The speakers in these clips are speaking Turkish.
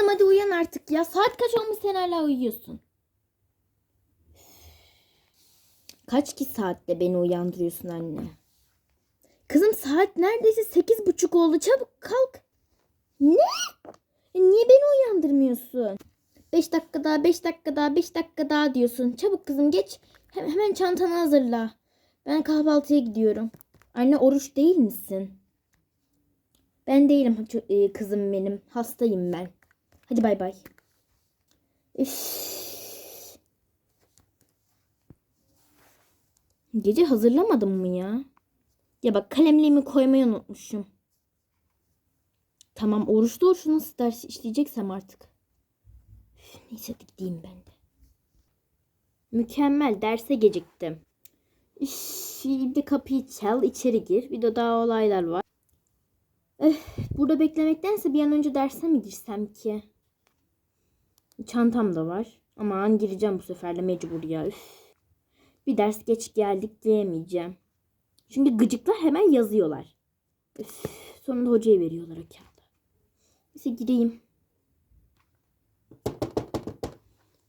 Kızım hadi uyan artık ya. Saat kaç olmuş sen hala uyuyorsun. Kaç ki saatte beni uyandırıyorsun anne? Kızım saat neredeyse sekiz buçuk oldu. Çabuk kalk. Ne? E, niye beni uyandırmıyorsun? Beş dakika daha, beş dakika daha, beş dakika daha diyorsun. Çabuk kızım geç. Hem- hemen çantanı hazırla. Ben kahvaltıya gidiyorum. Anne oruç değil misin? Ben değilim e, kızım benim. Hastayım ben. Hadi bay bay. Gece hazırlamadım mı ya? Ya bak kalemliğimi koymayı unutmuşum. Tamam oruçlu oruçlu nasıl ders işleyeceksem artık. Üf, neyse gideyim ben de. Mükemmel derse geciktim. Üf, şimdi kapıyı çal içeri gir. Bir de daha olaylar var. Öf, burada beklemektense bir an önce derse mi girsem ki? Çantam da var. Aman gireceğim bu sefer de mecbur ya. Üf. Bir ders geç geldik diyemeyeceğim. Çünkü gıcıklar hemen yazıyorlar. Üf, sonunda hocaya veriyorlar o kağıdı. Neyse gireyim.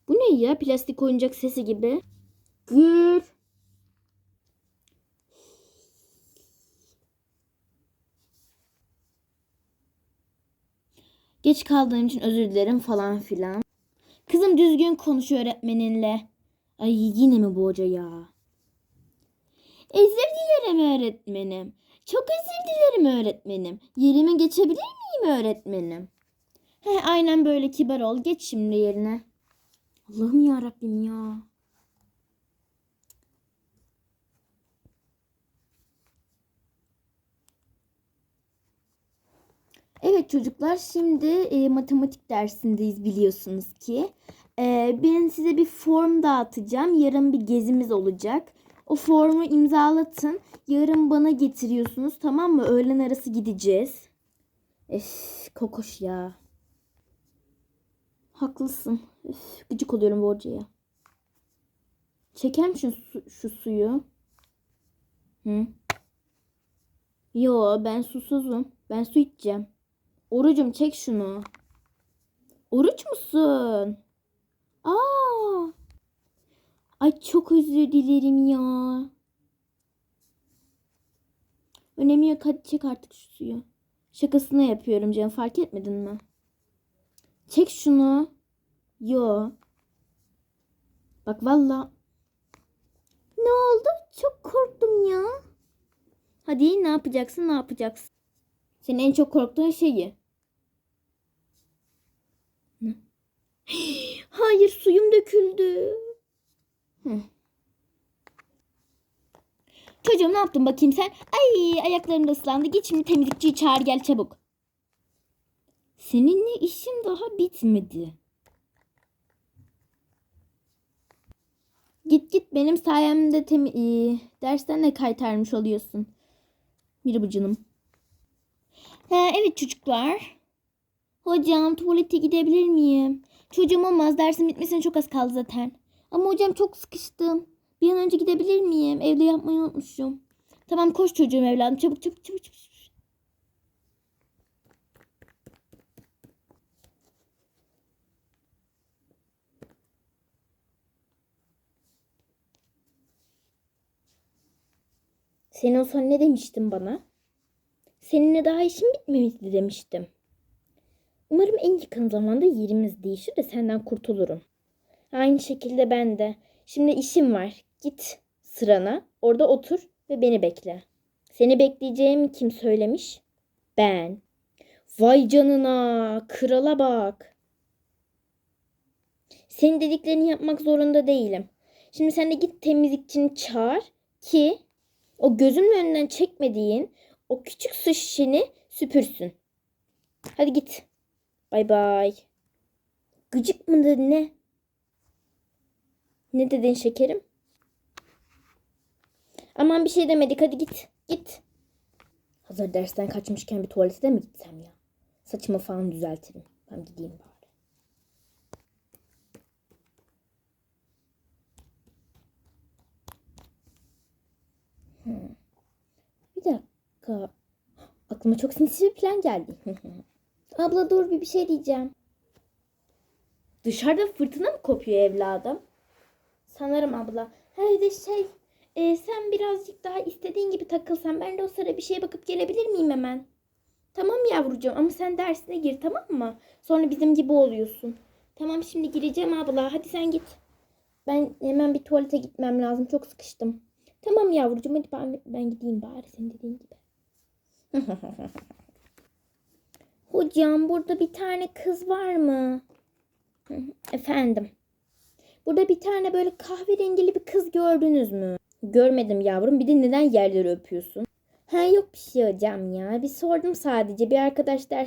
Bu ne ya? Plastik oyuncak sesi gibi. Gir. Geç kaldığım için özür dilerim falan filan. Düzgün konuş öğretmeninle. Ay yine mi bu hoca ya? Özür dilerim öğretmenim. Çok özür dilerim öğretmenim. Yerime geçebilir miyim öğretmenim? He aynen böyle kibar ol. Geç şimdi yerine. Allah'ım ya Rabbim ya. Evet çocuklar şimdi e, matematik dersindeyiz biliyorsunuz ki. E, ben size bir form dağıtacağım. Yarın bir gezimiz olacak. O formu imzalatın. Yarın bana getiriyorsunuz tamam mı? Öğlen arası gideceğiz. Eff kokoş ya. Haklısın. Üf, gıcık oluyorum bu hocaya. Çeker şu, şu suyu? Hı? Yo ben susuzum. Ben su içeceğim. Orucum çek şunu. Oruç musun? Aa. Ay çok özür dilerim ya. Önemi yok hadi çek artık şu suyu. Şakasına yapıyorum canım fark etmedin mi? Çek şunu. Yo. Bak valla. Ne oldu? Çok korktum ya. Hadi ne yapacaksın ne yapacaksın? Senin en çok korktuğun şeyi. Ne? Döküldü. Hı. Çocuğum ne yaptın bakayım sen? Ay ayaklarım da ıslandı. Git şimdi temizlikçiyi çağır gel çabuk. Seninle işim daha bitmedi. Git git benim sayemde temi- e, dersten de kaytarmış oluyorsun. Bir canım. Ha, evet çocuklar. Hocam tuvalete gidebilir miyim? Çocuğum olmaz dersin bitmesine çok az kaldı zaten. Ama hocam çok sıkıştım. Bir an önce gidebilir miyim? Evde yapmayı unutmuşum. Tamam koş çocuğum evladım çabuk çabuk çabuk. çabuk. Sen o son ne demiştin bana? Seninle daha işim bitmemişti demiştim. Umarım en yakın zamanda yerimiz değişir de senden kurtulurum. Aynı şekilde ben de. Şimdi işim var. Git sırana. Orada otur ve beni bekle. Seni bekleyeceğimi kim söylemiş? Ben. Vay canına. Krala bak. Senin dediklerini yapmak zorunda değilim. Şimdi sen de git temizlikçini çağır ki o gözümün önünden çekmediğin o küçük su şişeni süpürsün. Hadi git. Bay bay. Gıcık mıdır ne? Ne dedin şekerim? Aman bir şey demedik hadi git. Git. Hazır dersten kaçmışken bir tuvalete de mi gitsem ya? Saçımı falan düzeltirim. Ben gideyim bari. Hmm. Bir dakika. Aklıma çok sinsi bir plan geldi. Abla dur bir bir şey diyeceğim. Dışarıda fırtına mı kopuyor evladım? Sanırım abla. He de şey e, sen birazcık daha istediğin gibi takılsan ben de o sırada bir şeye bakıp gelebilir miyim hemen? Tamam yavrucuğum ama sen dersine gir tamam mı? Sonra bizim gibi oluyorsun. Tamam şimdi gireceğim abla hadi sen git. Ben hemen bir tuvalete gitmem lazım çok sıkıştım. Tamam yavrucuğum hadi ben, ben gideyim bari senin dediğin gibi. Hocam burada bir tane kız var mı? Efendim. Burada bir tane böyle kahverengili bir kız gördünüz mü? Görmedim yavrum. Bir de neden yerleri öpüyorsun? Ha yok bir şey hocam ya. Bir sordum sadece. Bir arkadaş ders